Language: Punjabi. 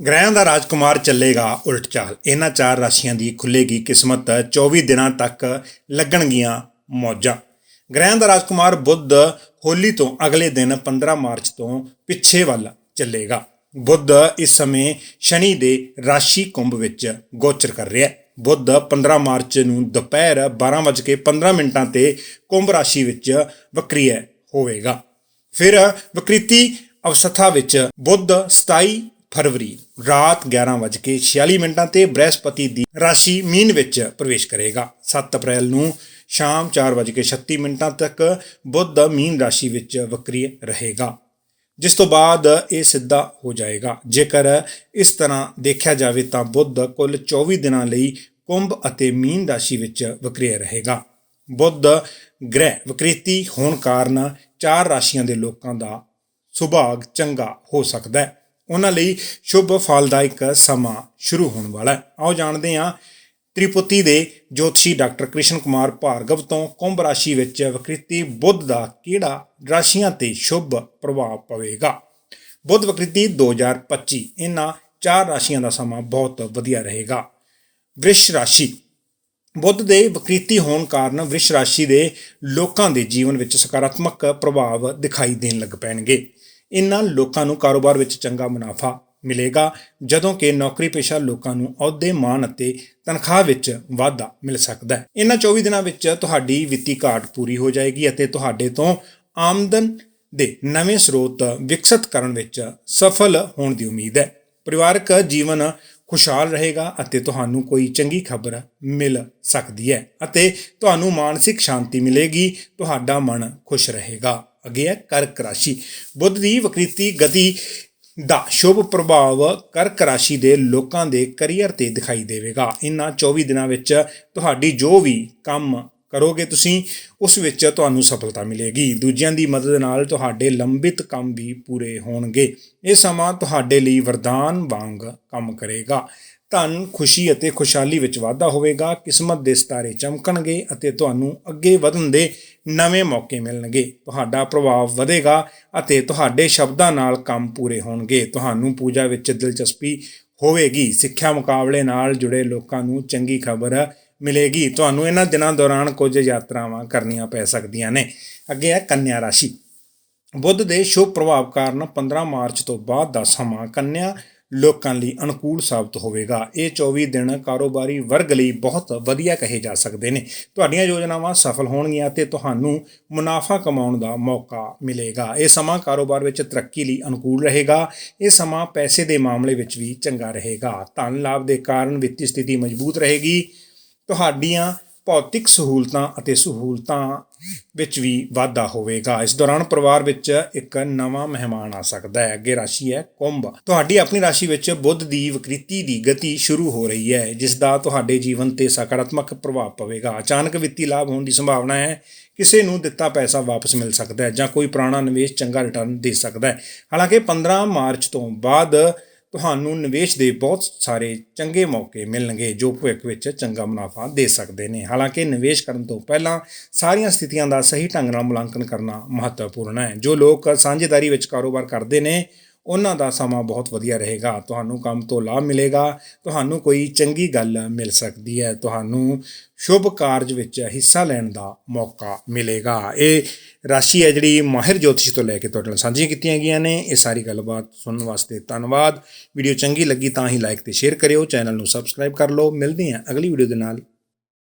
ਗ੍ਰਹਿਆਂ ਦਾ ਰਾਜਕੁਮਾਰ ਚੱਲੇਗਾ ਉਲਟ ਚਾਲ। ਇਹਨਾਂ ਚਾਰ ਰਾਸ਼ੀਆਂ ਦੀ ਖੁੱਲੇਗੀ ਕਿਸਮਤ 24 ਦਿਨਾਂ ਤੱਕ ਲੱਗਣਗੀਆਂ ਮੌਜਾਂ। ਗ੍ਰਹਿਆਂ ਦਾ ਰਾਜਕੁਮਾਰ ਬੁੱਧ ਹੋਲੀ ਤੋਂ ਅਗਲੇ ਦਿਨ 15 ਮਾਰਚ ਤੋਂ ਪਿੱਛੇ ਵੱਲ ਚੱਲੇਗਾ। ਬੁੱਧ ਇਸ ਸਮੇਂ ਸ਼ਨੀ ਦੇ ਰਾਸ਼ੀ ਕੁੰਭ ਵਿੱਚ ਗੋਚਰ ਕਰ ਰਿਹਾ ਹੈ। ਬੁੱਧ 15 ਮਾਰਚ ਨੂੰ ਦੁਪਹਿਰ 12:15 ਮਿੰਟਾਂ ਤੇ ਕੁੰਭ ਰਾਸ਼ੀ ਵਿੱਚ ਵਕਰੀय ਹੋਵੇਗਾ। ਫਿਰ ਵਕ੍ਰਿਤੀ ਅਵਸਥਾ ਵਿੱਚ ਬੁੱਧ 27 ਫਰਵਰੀ, ਰਾਤ 11:46 ਮਿੰਟਾਂ ਤੇ ਬ੍ਰਹਿਸਪਤੀ ਦੀ ਰਾਸ਼ੀ ਮੀਨ ਵਿੱਚ ਪ੍ਰਵੇਸ਼ ਕਰੇਗਾ। 7 ਅਪ੍ਰੈਲ ਨੂੰ ਸ਼ਾਮ 4:36 ਮਿੰਟਾਂ ਤੱਕ ਬੁੱਧ ਮੀਨ ਰਾਸ਼ੀ ਵਿੱਚ ਵਕਰੀ ਰਹੇਗਾ। ਜਿਸ ਤੋਂ ਬਾਅਦ ਇਹ ਸਿੱਧਾ ਹੋ ਜਾਏਗਾ। ਜੇਕਰ ਇਸ ਤਰ੍ਹਾਂ ਦੇਖਿਆ ਜਾਵੇ ਤਾਂ ਬੁੱਧ ਕੁੱਲ 24 ਦਿਨਾਂ ਲਈ ਕੁੰਭ ਅਤੇ ਮੀਨ ਰਾਸ਼ੀ ਵਿੱਚ ਵਕਰੀ ਰਹੇਗਾ। ਬੁੱਧ ਗ੍ਰਹਿ ਵਿਕ੍ਰਿਤੀ ਹੋਣ ਕਾਰਨ ਚਾਰ ਰਾਸ਼ੀਆਂ ਦੇ ਲੋਕਾਂ ਦਾ ਸੁਭਾਗ ਚੰਗਾ ਹੋ ਸਕਦਾ ਹੈ। ਉਹਨਾਂ ਲਈ ਸ਼ੁਭ ਫਲਦਾਇਕ ਸਮਾਂ ਸ਼ੁਰੂ ਹੋਣ ਵਾਲਾ ਹੈ। ਆਓ ਜਾਣਦੇ ਹਾਂ ਤ੍ਰਿਪੁਤੀ ਦੇ ਜੋਤਸ਼ੀ ਡਾਕਟਰ ਕ੍ਰਿਸ਼ਨ ਕੁਮਾਰ ਭਾਰਗਵ ਤੋਂ ਕੁੰਭ ਰਾਸ਼ੀ ਵਿੱਚ ਵਿਕ੍ਰਿਤੀ ਬੁੱਧ ਦਾ ਕਿਹੜਾ ਰਾਸ਼ੀਆਂ ਤੇ ਸ਼ੁਭ ਪ੍ਰਭਾਵ ਪਵੇਗਾ? ਬੁੱਧ ਵਿਕ੍ਰਿਤੀ 2025 ਇਹਨਾਂ ਚਾਰ ਰਾਸ਼ੀਆਂ ਦਾ ਸਮਾਂ ਬਹੁਤ ਵਧੀਆ ਰਹੇਗਾ। ਵ੍ਰਿਸ਼ ਰਾਸ਼ੀ। ਬੁੱਧ ਦੇ ਵਿਕ੍ਰਿਤੀ ਹੋਣ ਕਾਰਨ ਵ੍ਰਿਸ਼ ਰਾਸ਼ੀ ਦੇ ਲੋਕਾਂ ਦੇ ਜੀਵਨ ਵਿੱਚ ਸਕਾਰਾਤਮਕ ਪ੍ਰਭਾਵ ਦਿਖਾਈ ਦੇਣ ਲੱਗ ਪੈਣਗੇ। ਇਨ੍ਹਾਂ ਲੋਕਾਂ ਨੂੰ ਕਾਰੋਬਾਰ ਵਿੱਚ ਚੰਗਾ ਮੁਨਾਫਾ ਮਿਲੇਗਾ, ਜਦੋਂ ਕਿ ਨੌਕਰੀ ਪੇਸ਼ਾ ਲੋਕਾਂ ਨੂੰ ਅਹੁਦੇ ਮਾਣ ਅਤੇ ਤਨਖਾਹ ਵਿੱਚ ਵਾਧਾ ਮਿਲ ਸਕਦਾ ਹੈ। ਇਨ੍ਹਾਂ 24 ਦਿਨਾਂ ਵਿੱਚ ਤੁਹਾਡੀ ਵਿੱਤੀ ਘਾਟ ਪੂਰੀ ਹੋ ਜਾਏਗੀ ਅਤੇ ਤੁਹਾਡੇ ਤੋਂ ਆਮਦਨ ਦੇ ਨਵੇਂ ਸਰੋਤ ਵਿਕਸਿਤ ਕਰਨ ਵਿੱਚ ਸਫਲ ਹੋਣ ਦੀ ਉਮੀਦ ਹੈ। ਪਰਿਵਾਰਕ ਜੀਵਨ ਖੁਸ਼ਹਾਲ ਰਹੇਗਾ ਅਤੇ ਤੁਹਾਨੂੰ ਕੋਈ ਚੰਗੀ ਖਬਰ ਮਿਲ ਸਕਦੀ ਹੈ ਅਤੇ ਤੁਹਾਨੂੰ ਮਾਨਸਿਕ ਸ਼ਾਂਤੀ ਮਿਲੇਗੀ, ਤੁਹਾਡਾ ਮਨ ਖੁਸ਼ ਰਹੇਗਾ। ਅੱਗੇ ਹੈ ਕਰਕ ਰਾਸ਼ੀ। ਬੁੱਧ ਦੀ ਵਿਕ੍ਰਿਤੀ ਗਤੀ ਦਾ ਸ਼ੁਭ ਪ੍ਰਭਾਵ ਕਰਕ ਰਾਸ਼ੀ ਦੇ ਲੋਕਾਂ ਦੇ ਕੈਰੀਅਰ ਤੇ ਦਿਖਾਈ ਦੇਵੇਗਾ। ਇਨ੍ਹਾਂ 24 ਦਿਨਾਂ ਵਿੱਚ ਤੁਹਾਡੀ ਜੋ ਵੀ ਕੰਮ ਕਰੋਗੇ ਤੁਸੀਂ, ਉਸ ਵਿੱਚ ਤੁਹਾਨੂੰ ਸਫਲਤਾ ਮਿਲੇਗੀ। ਦੂਜਿਆਂ ਦੀ ਮਦਦ ਨਾਲ ਤੁਹਾਡੇ ਲੰਬਿਤ ਕੰਮ ਵੀ ਪੂਰੇ ਹੋਣਗੇ। ਇਹ ਸਮਾਂ ਤੁਹਾਡੇ ਲਈ ਵਰਦਾਨ ਵਾਂਗ ਕੰਮ ਕਰੇਗਾ। ਧਨ, ਖੁਸ਼ੀ ਅਤੇ ਖੁਸ਼ਹਾਲੀ ਵਿੱਚ ਵਾਧਾ ਹੋਵੇਗਾ। ਕਿਸਮਤ ਦੇ ਸਿਤਾਰੇ ਚਮਕਣਗੇ ਅਤੇ ਤੁਹਾਨੂੰ ਅੱਗੇ ਵਧਣ ਦੇ ਨਵੇਂ ਮੌਕੇ ਮਿਲਣਗੇ। ਤੁਹਾਡਾ ਪ੍ਰਭਾਵ ਵਧੇਗਾ ਅਤੇ ਤੁਹਾਡੇ ਸ਼ਬਦਾਂ ਨਾਲ ਕੰਮ ਪੂਰੇ ਹੋਣਗੇ। ਤੁਹਾਨੂੰ ਪੂਜਾ ਵਿੱਚ ਦਿਲਚਸਪੀ ਹੋਵੇਗੀ। ਸਿੱਖਿਆ ਮੁਕਾਬਲੇ ਨਾਲ ਜੁੜੇ ਲੋਕਾਂ ਨੂੰ ਚੰਗੀ ਖਬਰ ਮਿਲੇਗੀ। ਤੁਹਾਨੂੰ ਇਹਨਾਂ ਦਿਨਾਂ ਦੌਰਾਨ ਕੁਝ ਯਾਤਰਾਵਾਂ ਕਰਨੀਆਂ ਪੈ ਸਕਦੀਆਂ ਨੇ। ਅੱਗੇ ਹੈ ਕੰਨਿਆ ਰਾਸ਼ੀ। ਬੁੱਧ ਦੇ ਸ਼ੁਭ ਪ੍ਰਭਾਵ ਕਾਰਨ 15 ਮਾਰਚ ਤੋਂ ਬਾਅਦ ਦਾ ਸਮਾਂ ਕੰਨਿਆ ਲੋਕਾਂ ਲਈ ਅਨੁਕੂਲ ਸਾਬਤ ਹੋਵੇਗਾ। ਇਹ 24 ਦਿਨ ਕਾਰੋਬਾਰੀ ਵਰਗ ਲਈ ਬਹੁਤ ਵਧੀਆ ਕਹੇ ਜਾ ਸਕਦੇ ਨੇ। ਤੁਹਾਡੀਆਂ ਯੋਜਨਾਵਾਂ ਸਫਲ ਹੋਣਗੀਆਂ ਤੇ ਤੁਹਾਨੂੰ ਮੁਨਾਫਾ ਕਮਾਉਣ ਦਾ ਮੌਕਾ ਮਿਲੇਗਾ। ਇਹ ਸਮਾਂ ਕਾਰੋਬਾਰ ਵਿੱਚ ਤਰੱਕੀ ਲਈ ਅਨੁਕੂਲ ਰਹੇਗਾ। ਇਹ ਸਮਾਂ ਪੈਸੇ ਦੇ ਮਾਮਲੇ ਵਿੱਚ ਵੀ ਚੰਗਾ ਰਹੇਗਾ। ਧਨ ਲਾਭ ਦੇ ਕਾਰਨ ਵਿੱਤੀ ਸਥਿਤੀ ਮਜ਼ਬੂਤ ਰਹੇਗੀ। ਤੁਹਾਡੀਆਂ ਭੌਤਿਕ ਸਹੂਲਤਾਂ ਅਤੇ ਸਹੂਲਤਾਂ ਵਿੱਚ ਵੀ ਵਾਧਾ ਹੋਵੇਗਾ। ਇਸ ਦੌਰਾਨ ਪਰਿਵਾਰ ਵਿੱਚ ਇੱਕ ਨਵਾਂ ਮਹਿਮਾਨ ਆ ਸਕਦਾ ਹੈ। ਅੱਗੇ ਰਾਸ਼ੀ ਹੈ ਕੁੰਭ। ਤੁਹਾਡੀ ਆਪਣੀ ਰਾਸ਼ੀ ਵਿੱਚ ਬੁੱਧ ਦੀ ਵਿਕ੍ਰਿਤੀ ਦੀ ਗਤੀ ਸ਼ੁਰੂ ਹੋ ਰਹੀ ਹੈ, ਜਿਸ ਦਾ ਤੁਹਾਡੇ ਜੀਵਨ ਤੇ ਸਕਾਰਾਤਮਕ ਪ੍ਰਭਾਵ ਪਵੇਗਾ। ਅਚਾਨਕ ਵਿੱਤੀ ਲਾਭ ਹੋਣ ਦੀ ਸੰਭਾਵਨਾ ਹੈ, ਕਿਸੇ ਨੂੰ ਦਿੱਤਾ ਪੈਸਾ ਵਾਪਸ ਮਿਲ ਸਕਦਾ ਹੈ ਜਾਂ ਕੋਈ ਪੁਰਾਣਾ ਨਿਵੇਸ਼ ਚੰਗਾ ਰਿਟਰਨ ਦੇ ਸਕਦਾ ਹੈ। ਹਾਲਾਂਕਿ 15 ਮਾਰਚ ਤੋਂ ਬਾਅਦ ਤੁਹਾਨੂੰ ਨਿਵੇਸ਼ ਦੇ ਬਹੁਤ ਸਾਰੇ ਚੰਗੇ ਮੌਕੇ ਮਿਲਣਗੇ, ਜੋ ਭਵਿੱਖ ਵਿੱਚ ਚੰਗਾ ਮੁਨਾਫਾ ਦੇ ਸਕਦੇ ਨੇ। ਹਾਲਾਂਕਿ ਨਿਵੇਸ਼ ਕਰਨ ਤੋਂ ਪਹਿਲਾਂ ਸਾਰੀਆਂ ਸਥਿਤੀਆਂ ਦਾ ਸਹੀ ਢੰਗ ਨਾਲ ਮੁਲਾਂਕਣ ਕਰਨਾ ਮਹੱਤਵਪੂਰਨ ਹੈ। ਜੋ ਲੋਕ ਸਾਂਝੇਦਾਰੀ ਵਿੱਚ ਕਾਰੋਬਾਰ ਕਰਦੇ ਨੇ ਉਹਨਾਂ ਦਾ ਸਮਾਂ ਬਹੁਤ ਵਧੀਆ ਰਹੇਗਾ। ਤੁਹਾਨੂੰ ਕੰਮ ਤੋਂ ਲਾਭ ਮਿਲੇਗਾ। ਤੁਹਾਨੂੰ ਕੋਈ ਚੰਗੀ ਗੱਲ ਮਿਲ ਸਕਦੀ ਹੈ। ਤੁਹਾਨੂੰ ਸ਼ੁਭ ਕਾਰਜ ਵਿੱਚ ਹਿੱਸਾ ਲੈਣ ਦਾ ਮੌਕਾ ਮਿਲੇਗਾ। ਇਹ ਰਾਸ਼ੀ ਹੈ ਜਿਹੜੀ ਮਾਹਿਰ ਜੋਤਿਸ਼ ਤੋਂ ਲੈ ਕੇ ਤੁਹਾਡੇ ਨਾਲ ਸਾਂਝੀਆਂ ਕੀਤੀਆਂ ਗਈਆਂ ਨੇ। ਇਹ ਸਾਰੀ ਗੱਲਬਾਤ ਸੁਣਨ ਵਾਸਤੇ ਧੰਨਵਾਦ। ਵੀਡੀਓ ਚੰਗੀ ਲੱਗੀ ਤਾਂ ਹੀ ਲਾਈਕ ਤੇ ਸ਼ੇਅਰ ਕਰਿਓ। ਚੈਨਲ ਨੂੰ ਸਬਸਕ੍ਰਾਈਬ ਕਰ ਲਓ। ਮਿਲਦੇ ਹਾਂ ਅਗਲੀ ਵੀਡੀਓ ਦੇ ਨਾਲ।